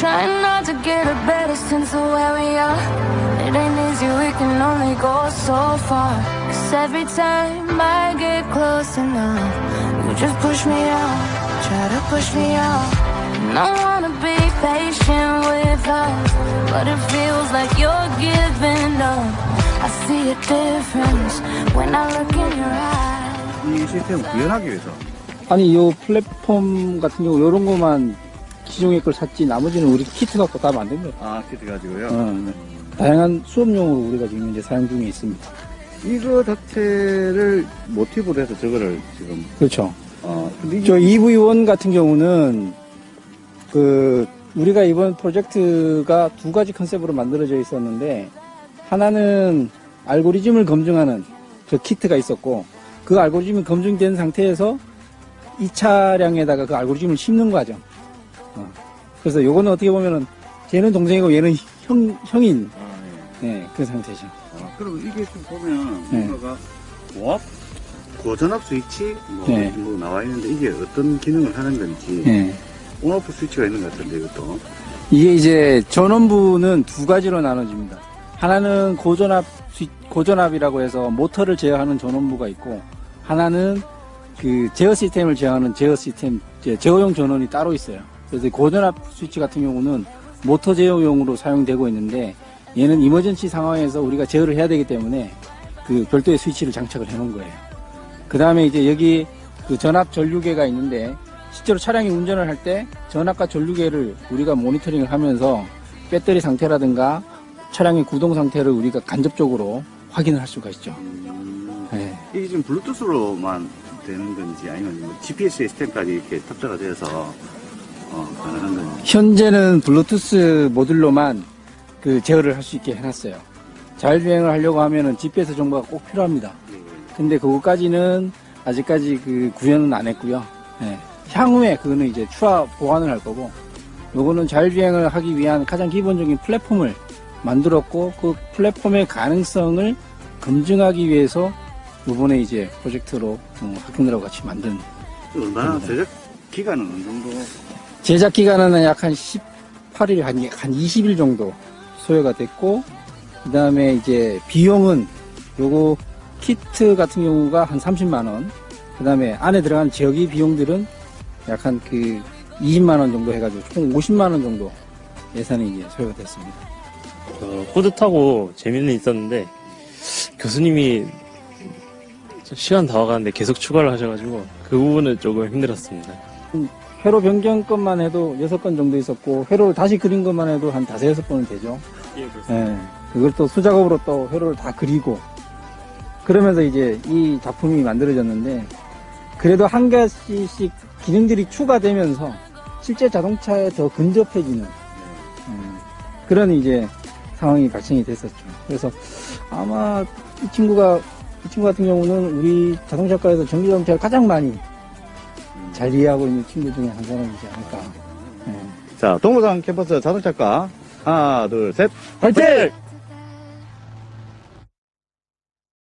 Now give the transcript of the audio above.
Trying not to get a better sense of where we are. It ain't easy, we can only go so far. Cause every time I get close enough, you just push me out, try to push me out. And I wanna be patient with us, but it feels like you're giving up. I see a difference when I look in your eyes. 이 시스템을 구현하기 위해서 아니 요 플랫폼 같은 경우 요런 거만 기존의 걸 샀지 나머지는 우리 키트 갖고 다 만든 거예요. 아 키트 가지고요. 어, 다양한 수업용으로 우리가 지금 현재 사용 중에 있습니다. 이거 자체를 모티브로 해서 저거를 지금 그렇죠. 어 근데 이게 저 EV1 같은 경우는 그 우리가 이번 프로젝트가 두 가지 컨셉으로 만들어져 있었는데 하나는 알고리즘을 검증하는 저 키트가 있었고 그 알고리즘이 검증된 상태에서 이 차량에다가 그 알고리즘을 심는 과정. 어. 그래서 요거는 어떻게 보면은 쟤는 동생이고 얘는 형, 형인 아, 네, 그 상태죠. 예. 아, 그럼 이게 지금 보면 네. 뭔가가 고압 고전압 스위치 뭐, 네. 뭐 나와 있는데 이게 어떤 기능을 하는 건지 네. 온오프 스위치가 있는 것 같은데 이것도 이게 이제 전원부는 두 가지로 나눠집니다. 하나는 고전압, 스- 고전압이라고 해서 모터를 제어하는 전원부가 있고, 하나는 그 제어 시스템을 제어하는 제어 시스템, 제- 제어용 전원이 따로 있어요. 그래서 고전압 스위치 같은 경우는 모터 제어용으로 사용되고 있는데, 얘는 이머전시 상황에서 우리가 제어를 해야 되기 때문에 그 별도의 스위치를 장착을 해 놓은 거예요. 그 다음에 이제 여기 그 전압 전류계가 있는데, 실제로 차량이 운전을 할 때 전압과 전류계를 우리가 모니터링을 하면서 배터리 상태라든가 차량의 구동 상태를 우리가 간접적으로 확인을 할 수가 있죠. 음, 네. 이게 지금 블루투스로만 되는 건지 아니면 뭐 GPS 시스템까지 이렇게 탑재가 되어서 어, 가능한 현재는 블루투스 모듈로만 그 제어를 할 수 있게 해놨어요. 자율주행을 하려고 하면은 GPS 정보가 꼭 필요합니다. 근데 그거까지는 아직까지 그 구현은 안 했고요. 예. 향후에 그거는 이제 추가 보완을 할 거고, 요거는 자율주행을 하기 위한 가장 기본적인 플랫폼을 만들었고, 그 플랫폼의 가능성을 검증하기 위해서 요번에 이제 프로젝트로 어, 학생들하고 같이 만든 얼마나 제작 기간은 어느 정도 제작 기간은 약 한 18일, 한, 한 20일 정도 소요가 됐고, 그 다음에 이제 비용은 요거 키트 같은 경우가 한 30만원, 그 다음에 안에 들어간 제어기 비용들은 약 한 그 20만원 정도 해가지고 총 50만원 정도 예산이 이제 소요가 됐습니다. 어, 뿌듯하고 재미는 있었는데 교수님이 시간 다 와가는데 계속 추가를 하셔가지고 그 부분은 조금 힘들었습니다. 회로 변경 것만 해도 6건 정도 있었고, 회로를 다시 그린 것만 해도 한 5, 6번은 되죠. 예, 그걸 또 수작업으로 또 회로를 다 그리고 그러면서 이제 이 작품이 만들어졌는데 그래도 한 가지씩 기능들이 추가되면서 실제 자동차에 더 근접해지는 음, 그런 이제 상황이 발생이 됐었죠. 그래서 아마 이 친구가 이 친구 같은 경우는 우리 자동차과에서 전기 자동차를 가장 많이 잘 이해하고 있는 친구 중에 한 사람이지 않을까. 예. 자 동부산 캠퍼스 자동차과 하나 둘 셋 화이팅!